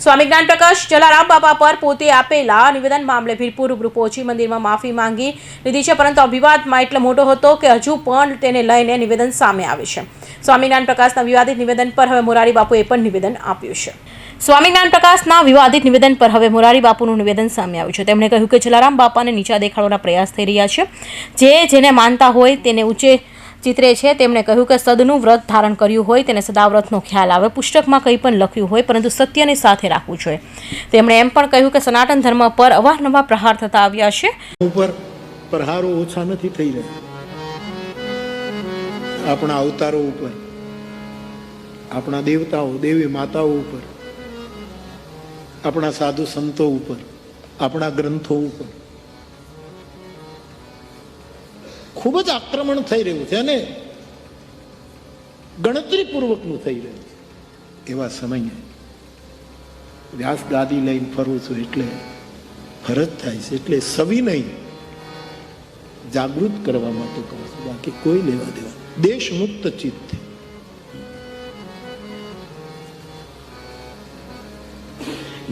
સ્વામી જ્ઞાન પ્રકાશ જલારામ બાપા પર પોતે આપેલા નિવેદન મામલે વીરપુર રૂબરૂ પહોંચી મંદિરમાં માફી માંગી લીધી છે, પરંતુ અભિવાદમાં એટલો મોટો હતો કે હજુ પણ તેને લઈને નિવેદન સામે આવે છે. સ્વામી જ્ઞાન પ્રકાશના વિવાદિત નિવેદન પર હવે મોરારી બાપુએ પણ નિવેદન આપ્યું છે. સ્વામી જ્ઞાન પ્રકાશના વિવાદિત નિવેદન પર હવે મોરારી બાપુનું નિવેદન સામે આવ્યું છે. તેમણે કહ્યું કે જલારામ બાપાને નીચા દેખાડવાના પ્રયાસ થઈ રહ્યા છે. જે જેને માનતા હોય તેને ઊંચે ચિત્રે છે, તેમણે કહ્યું કે સદનું વ્રત ધારણ કર્યું હોય, તેને સદાવ્રતનો ખ્યાલ આવે. પુસ્તકમાં કંઈ પણ લખ્યું હોય, પરંતુ સત્યને સાથે રાખવું જોઈએ. તેમણે એમ પણ કહ્યું કે સનાતન ધર્મ પર અવારનવાર પ્રહાર થતા આવ્યા છે. ઉપર પ્રહારો ઓછા નથી થઈ રહ્યા. આપણા અવતારો ઉપર, આપણા દેવતાઓ, દેવી માતાઓ ઉપર, આપણા સાધુ સંતો ઉપર, આપણા ગ્રંથો ઉપર. ખૂબ જ આક્રમણ થઈ રહ્યું છે અને ગણતરીપૂર્વકનું થઈ રહ્યું છે. એવા સમયે વ્યાસ ગાદી લઈને ફરું છું એટલે ફરજ થાય છે, એટલે સવિનય જાગૃત કરવા માટે કહું છું. બાકી કોઈ લેવા દેવા દેશ મુક્ત ચિત્ત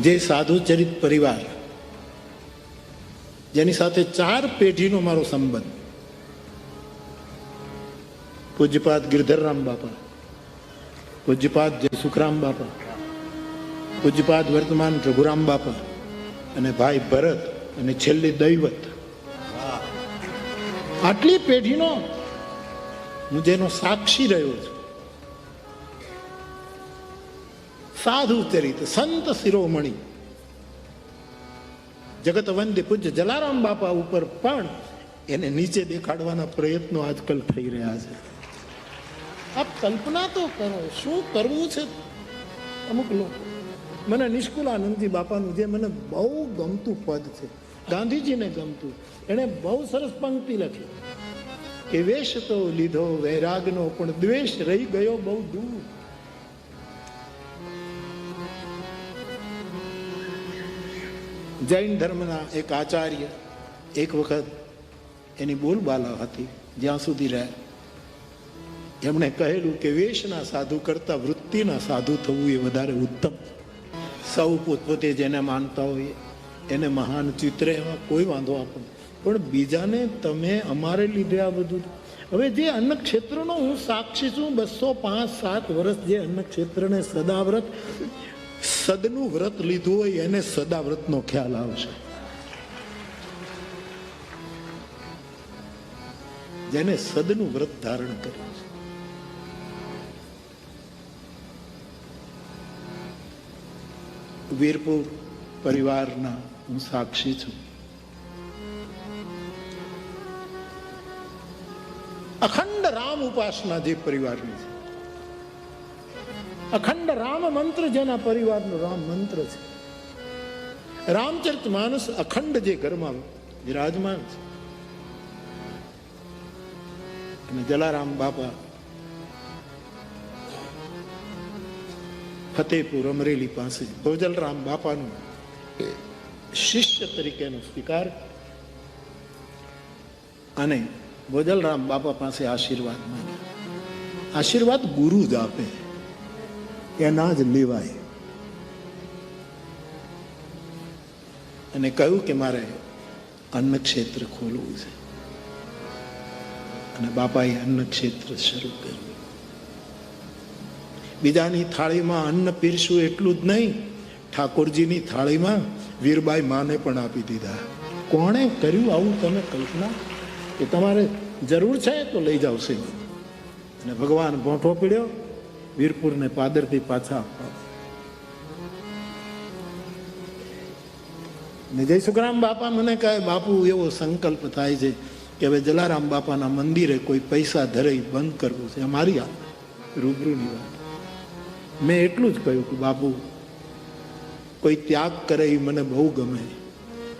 જે સાધુ ચરિત પરિવાર, જેની સાથે ચાર પેઢીનો મારો સંબંધ પૂજ્યપાદ ગિરધરરામ બાપા, પૂજ્યપાદ જયસુખરામ બાપા, પૂજ્યપાદ વર્તમાન રઘુરામ બાપા અને ભાઈ ભરત અને છેલ્લી દૈવત. આટલી પેઢીનો હું જેનો સાક્ષી રહ્યો છું. સાધુ ચરિત સંત શિરોમણી. જગત વંદ્ય પૂજ્ય જલારામ બાપા ઉપર પણ એને નીચે દેખાડવાના પ્રયત્નો આજકાલ થઈ રહ્યા છે. આપ કલ્પના તો કરો, શું કરવું છે? અમુક લોકો. મને નિષ્કુલ આનંદજી બાપાનું જે મને બહુ ગમતું પદ છે, ગાંધીજીને ગમતું, એણે બહુ સરસ પંક્તિ લખી. કે વેશ તો લીધો, વૈરાગનો, પણ દ્વેષ રહી ગયો બહુ દૂર. જૈન ધર્મના એક આચાર્ય એક વખત એની બોલબાલા હતી, જ્યાં સુધી રહ્યા એમણે કહેલું કે વેશના સાધુ કરતા વૃત્તિના સાધુ થવું એ વધારે ઉત્તમ. સૌ પોતપોતે જેને માનતા હોય એને મહાન ચિત્ર એમાં કોઈ વાંધો આપણને પણ બીજાને તમે અમારે લીધે આ બધું હવે જે અન્ન ક્ષેત્રનો હું સાક્ષી છું, બસો પાંચ સાત વર્ષ જે અન્ન ક્ષેત્રને સદાવ્રત, સદનું વ્રત લીધું હોય એને સદાવ્રતનો ખ્યાલ આવશે. જેને સદનું વ્રત ધારણ કર્યું છે. વીરપુર પરિવારના હું સાક્ષી છું. અખંડ રામ ઉપાસના જે પરિવારની છે. અખંડ રામ મંત્ર જેના પરિવારનો રામ મંત્ર છે. રામચરિત માનસ અખંડ જે ઘરમાં વિરાજમાન છે. અને જલારામ બાપા ફતેપુર અમરેલી પાસે ભોજલરામ બાપાનું શિષ્ય તરીકેનો સ્વીકાર અને ભોજલરામ બાપા પાસે આશીર્વાદ માંગ્યા આશીર્વાદ ગુરુ જ આપે. એના જ લેવાય. અને કહ્યું કે મારે અન્ન ક્ષેત્ર ખોલવું છે. અને બાપાએ અન્ન ક્ષેત્ર શરૂ કર્યું. બીજાની થાળીમાં અન્ન પીરશું એટલું જ નહીં. ઠાકોરજીની થાળીમાં વીરબાઈ માને પણ આપી દીધા. કોણે કર્યું આવું તમે કલ્પના? કે તમારે જરૂર છે તો લઈ જાઓ સિંહ. અને ભગવાન ભોંઠો પીડ્યો, વીરપુરને પાદરથી પાછા આપવા. ને જય સુખરામ બાપા, મને કહે બાપુ એવો સંકલ્પ થાય છે કે હવે જલારામ બાપાના મંદિરે કોઈ પૈસા ધરાઈ બંધ કરવું છે. અમારી આ રૂબરૂની વાત. મેં એટલું જ કહ્યું કે બાપુ, કોઈ ત્યાગ કરે એ મને બહુ ગમે.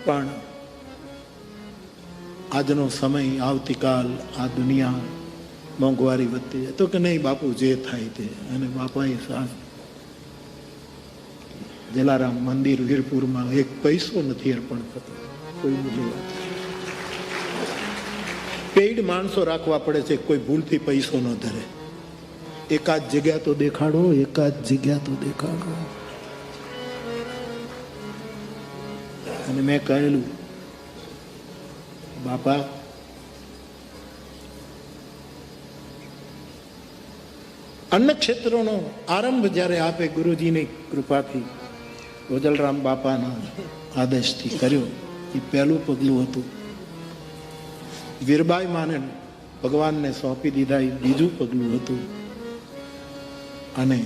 પણ આજનો સમય, આવતીકાલ આ દુનિયા મોંઘવારી વધતી જાય. તો કે નહીં બાપુ, જે થાય તે. અને બાપાએ સાસ જલારામ મંદિર વીરપુરમાં એક પૈસો નથી અર્પણ થતો. કોઈ વાત પેઇડ માણસો રાખવા પડે છે, કોઈ ભૂલથી પૈસો ન ધરે. એકાદ જગ્યા તો દેખાડો, એકાદ જગ્યા તો દેખાડો. અને મેં કહેલું, બાપા, અન્ન ક્ષેત્રનો આરંભ જ્યારે આપે ગુરુજીની કૃપાથી, ગોજલરામ બાપાના આદેશથી કર્યો, એ પહેલું પગલું હતું. વીરબાઈ માને ભગવાનને સોંપી દીધા, એ બીજું પગલું હતું. અને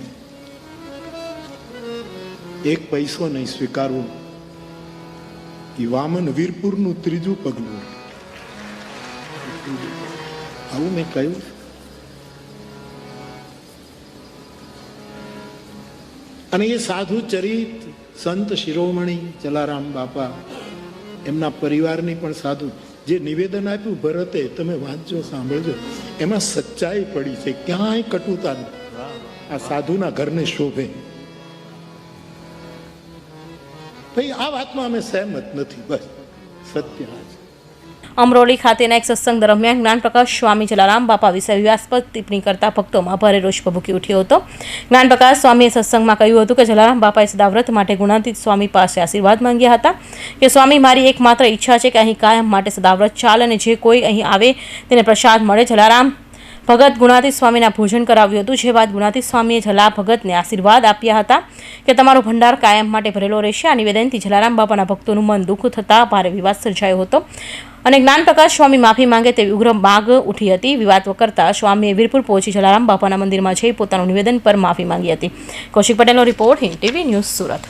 એક પૈસો નહીં સ્વીકારવો. એ વામન વીરપુરનું ત્રીજું પગલું આવું મેં કહ્યું. અને એ સાધુ ચરિત સંત શિરોમણી જલારામ બાપા, એમના પરિવારની પણ સાધુ, જે નિવેદન આપ્યું ભરતે, તમે વાંચજો, સાંભળજો. એમાં સચ્ચાઈ પડી છે. ક્યાંય કટુતા નથી. આ સાધુના ઘરને શોભે. ભાઈ આ વાતમાં અમે સહેમત નથી, બસ સત્ય અમરોલી ખાતેના એક સત્સંગ દરમિયાન જ્ઞાનપ્રકાશ સ્વામી જલારામ બાપા વિશે વિવાસ્પદ ટિપ્પણી કરતા ભક્તોમાં ભારે રોષ ભભૂકી ઉઠ્યો હતો. જ્ઞાનપ્રકાશ સ્વામીએ સત્સંગમાં કહ્યું હતું કે જલારામ બાપાએ સદાવ્રત માટે ગુણાતીત સ્વામી પાસે આશીર્વાદ માંગ્યા હતા કે સ્વામી, મારી એકમાત્ર ઈચ્છા છે કે અહીં કાયમ માટે સદાવ્રત ચાલ અને જે કોઈ અહીં આવે તેને પ્રસાદ મળે. જલારામ ભગત ગુણાતી સ્વામીના ભોજન કરાવ્યું હતું. જે બાદ ગુણાતી સ્વામીએ જલા ભગતને આશીર્વાદ આપ્યા હતા કે તમારો ભંડાર કાયમ માટે ભરેલો રહેશે. આ નિવેદનથી જલારામ બાપાના ભક્તોનું મન દુઃખ થતાં ભારે વિવાદ સર્જાયો હતો. અને જ્ઞાનપ્રકાશ સ્વામી માફી માંગે તેવી ઉગ્ર માગ ઉઠી હતી. વિવાદ કરતા સ્વામીએ વીરપુર પહોંચી જલારામ બાપાના મંદિરમાં જઈ પોતાનું નિવેદન પર માફી માંગી હતી. કૌશિક પટેલનો report Hind TV news Surat.